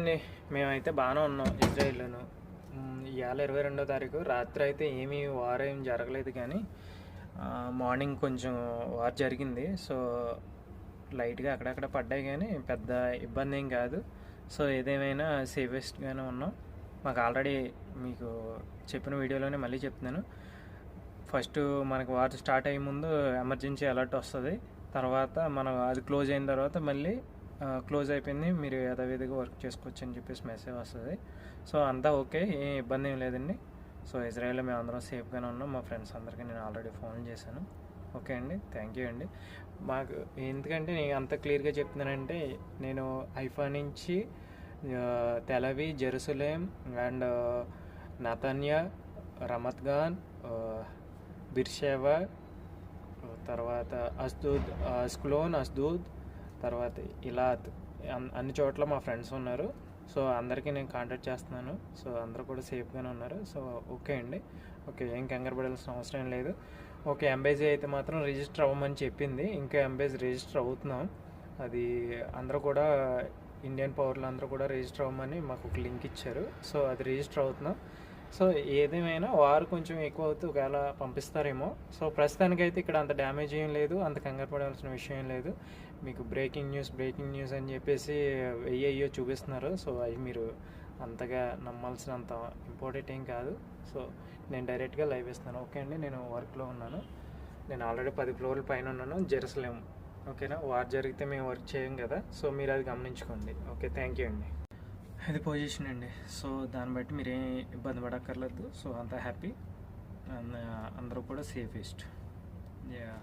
అండి మేమైతే బాగానే ఉన్నాం ఇజ్రాయిల్లోను. ఇవాళ ఇరవై రెండో తారీఖు. రాత్రి అయితే ఏమీ వార్ ఏం జరగలేదు కానీ మార్నింగ్ కొంచెం వార్ జరిగింది. సో లైట్గా అక్కడక్కడ పడ్డాయి కానీ పెద్ద ఇబ్బంది ఏం కాదు. సో ఏదేమైనా సేఫెస్ట్గానే ఉన్నాం. మాకు ఆల్రెడీ మీకు చెప్పిన వీడియోలోనే మళ్ళీ చెప్తున్నాను. ఫస్ట్ మనకు వార్ స్టార్ట్ అయ్యే ముందు ఎమర్జెన్సీ అలర్ట్ వస్తుంది. తర్వాత మనం అది క్లోజ్ అయిన తర్వాత మళ్ళీ క్లోజ్ అయిపోయింది. మీరు యథావిధిగా వర్క్ చేసుకోవచ్చు అని చెప్పేసి మెసేజ్ వస్తుంది. సో అంతా ఓకే ఏం ఇబ్బంది ఏం లేదండి. సో ఇజ్రాయెల్లో మేము అందరం సేఫ్గానే ఉన్నాం. మా ఫ్రెండ్స్ అందరికీ నేను ఆల్రెడీ ఫోన్ చేశాను. ఓకే అండి? థ్యాంక్ యూ అండి. మాకు ఎందుకంటే నేను అంత క్లియర్గా చెప్తున్నానంటే నేను ఐఫా నుంచి తెలవి జెరూసలేం అండ్ నతన్యా రమత్గాన్ బిర్షేవా తర్వాత అస్దూద్ అస్క్లోన్ అస్దూద్ తర్వాత ఇలా అన్- అన్ని చోట్ల మా ఫ్రెండ్స్ ఉన్నారు. సో అందరికీ నేను కాంటాక్ట్ చేస్తున్నాను. సో అందరూ కూడా సేఫ్గానే ఉన్నారు. సో ఓకే అండి. ఓకే ఏం కంగారు పడాల్సిన అవసరం లేదు. ఓకే ఎంబేజీ అయితే మాత్రం రిజిస్టర్ అవ్వమని చెప్పింది. ఇంకా ఎంబేజీ రిజిస్టర్ అవుతున్నాం. అది అందరూ కూడా ఇండియన్ పవర్లు అందరూ కూడా రిజిస్టర్ అవ్వమని మాకు ఒక లింక్ ఇచ్చారు. సో అది రిజిస్టర్ అవుతున్నాం. సో ఏదేమైనా వారు కొంచెం ఎక్కువ అవుతూ ఒకవేళ పంపిస్తారేమో. సో ప్రస్తుతానికైతే ఇక్కడ అంత డ్యామేజ్ ఏం లేదు అంత కంగారు పడాల్సిన విషయం లేదు. మీకు బ్రేకింగ్ న్యూస్ బ్రేకింగ్ న్యూస్ అని చెప్పేసి వెయ్యి అయ్యో చూపిస్తున్నారు. సో అవి మీరు అంతగా నమ్మాల్సినంత ఇంపార్టెంట్ ఏం కాదు. సో నేను డైరెక్ట్గా లైవ్ ఇస్తాను ఓకే అండి నేను వర్క్లో ఉన్నాను. నేను ఆల్రెడీ పది ఫ్లోర్ల పైన ఉన్నాను జెరూసలేం. ఓకేనా? వార్ జరిగితే మేము వర్క్ చేయం కదా. సో మీరు అది గమనించుకోండి. ఓకే థ్యాంక్ యూ అండి. ఇది పొజిషన్ అండి. సో దాన్ని బట్టి మీరేం ఇబ్బంది పడక్కర్లేదు. సో అంతా హ్యాపీ. అందరూ కూడా సేఫెస్ట్ యా.